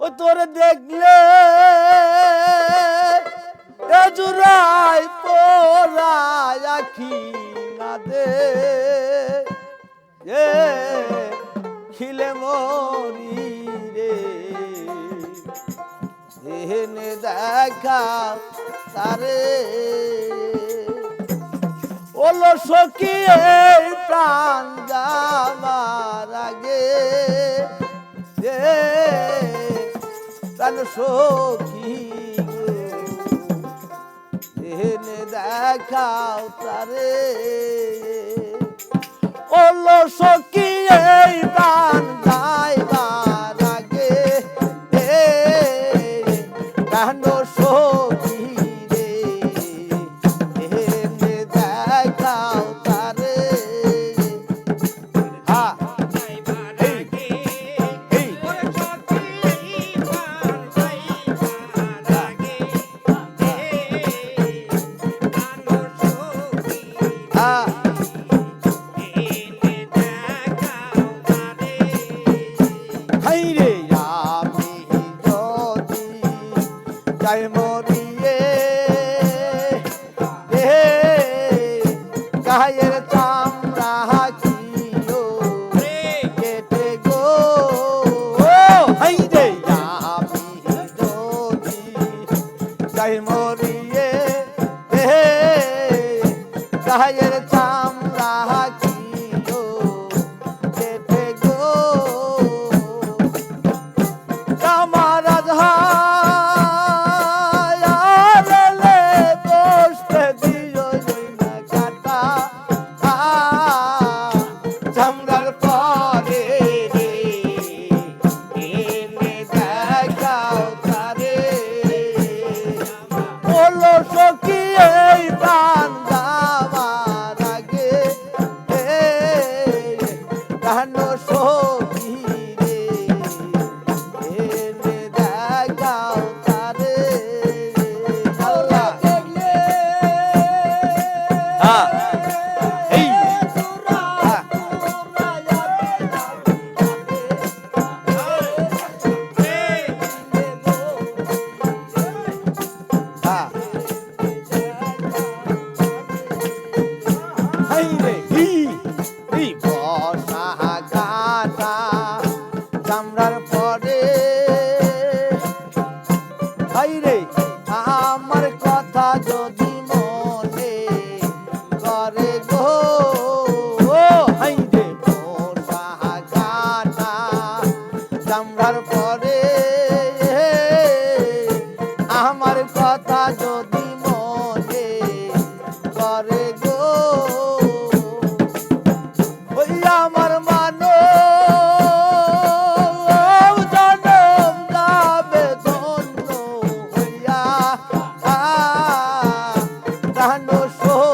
ও তোর দেখলে দে খিলে মরি রে। এনে দেখা তারে। ওলো সখী প্রাণ যাবার আগে প্রাণ সখী এনে দেখাও তারে। ওলো যাই মরিয়ে। হে গায়ের চামড়া কিলো কেটে গো। ও হাইরে আমি যদি যাই মরিয়ে। হে গায়ের চামড়া Oh. হাইরে আমার কথা যদি মনে করে গো হাইরে মোর বাহাগাটা চামড়ার পর জানো সো